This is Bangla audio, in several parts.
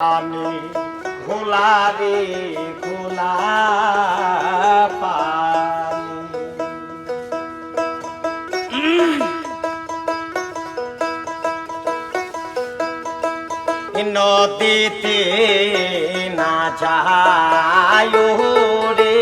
আমি ঘোলা রে পানি নদীতে না যায় রে।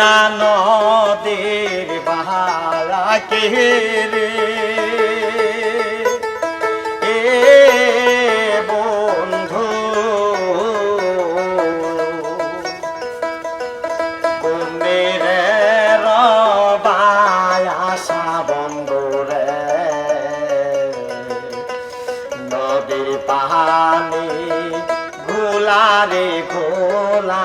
না নদীর বাহারা কে রে? পাহানি ঘোলা রে ঘোলা।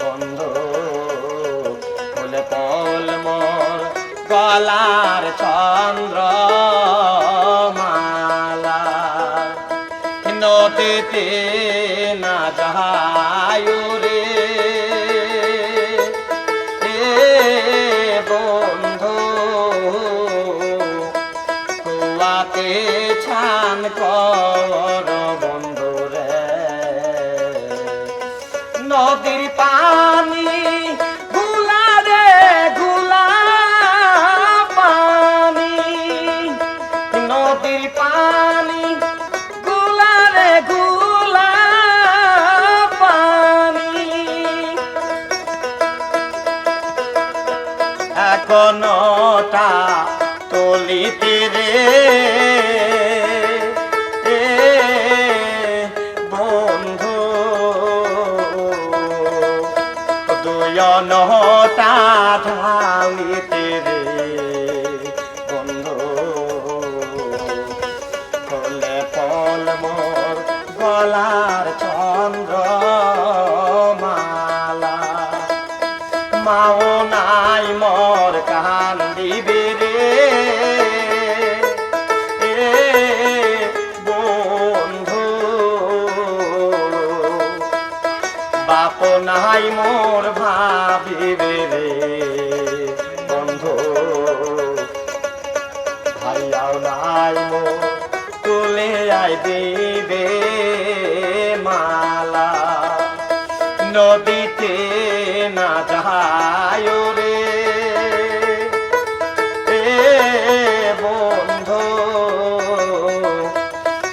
বন্ধু গলার চন্দ্র মালা। নদীতে না যায় রে। বন্ধু কুয়াতে ছান কর বন্ধু। নদীর পানি মাও নাই, মোর কান দিবে রে। বন্ধু, বাপ নাই মোর ভাবিবে রে। বন্ধু, ভাইয়াও নাই মোর তুলে আই দিবে মালা নদীতে না যায় রে। এ বন্ধু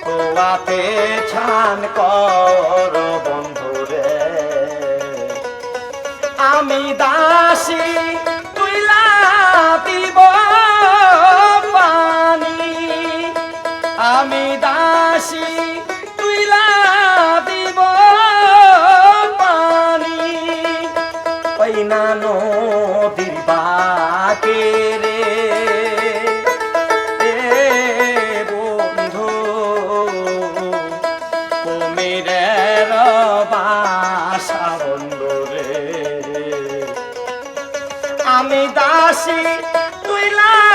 তোয়াতে ছান কর বন্ধু রে। আমি দাসী, তুইলা দিব আমি দাসী তুইলা